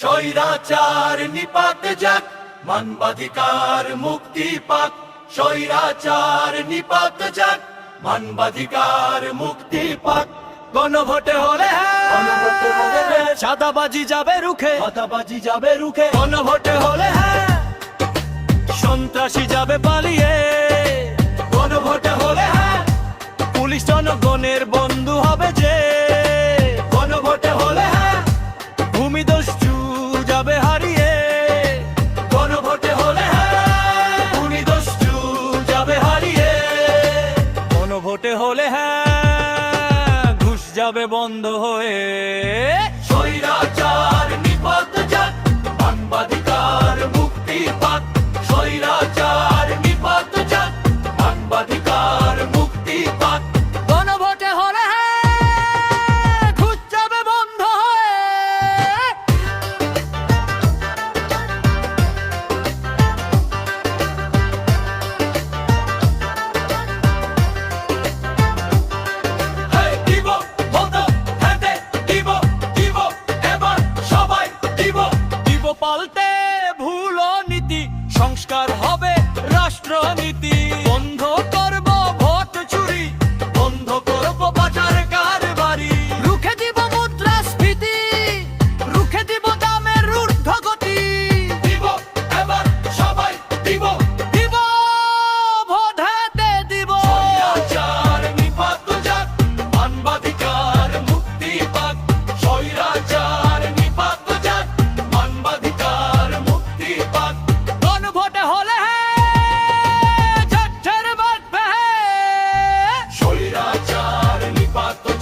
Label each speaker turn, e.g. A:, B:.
A: স্বৈরাচার নিপাত যাক মানবাধিকার মুক্তি পাক। স্বৈরাচার নিপাত যাক মানবাধিকার মুক্তি পাক। গণভোটে হলে
B: গণভোটে হলে হ্যাঁ।
A: যাবে রুখে।
B: কথাবাজি যাবে রুখে।
A: গণভোটে হলে হ্যাঁ সন্ত্রাসী যাবে পালিয়ে। গণভোটে হলে হ্যাঁ পুলিশ জনগণের বন্ধু হবে যে। গণভোটে হলে হ্যাঁ ঘুষ যাবে বন্ধ হয়ে। স্বৈরাচার। পাল্টে ভুল নীতি সংস্কার হবে রাষ্ট্রনীতি zapatos.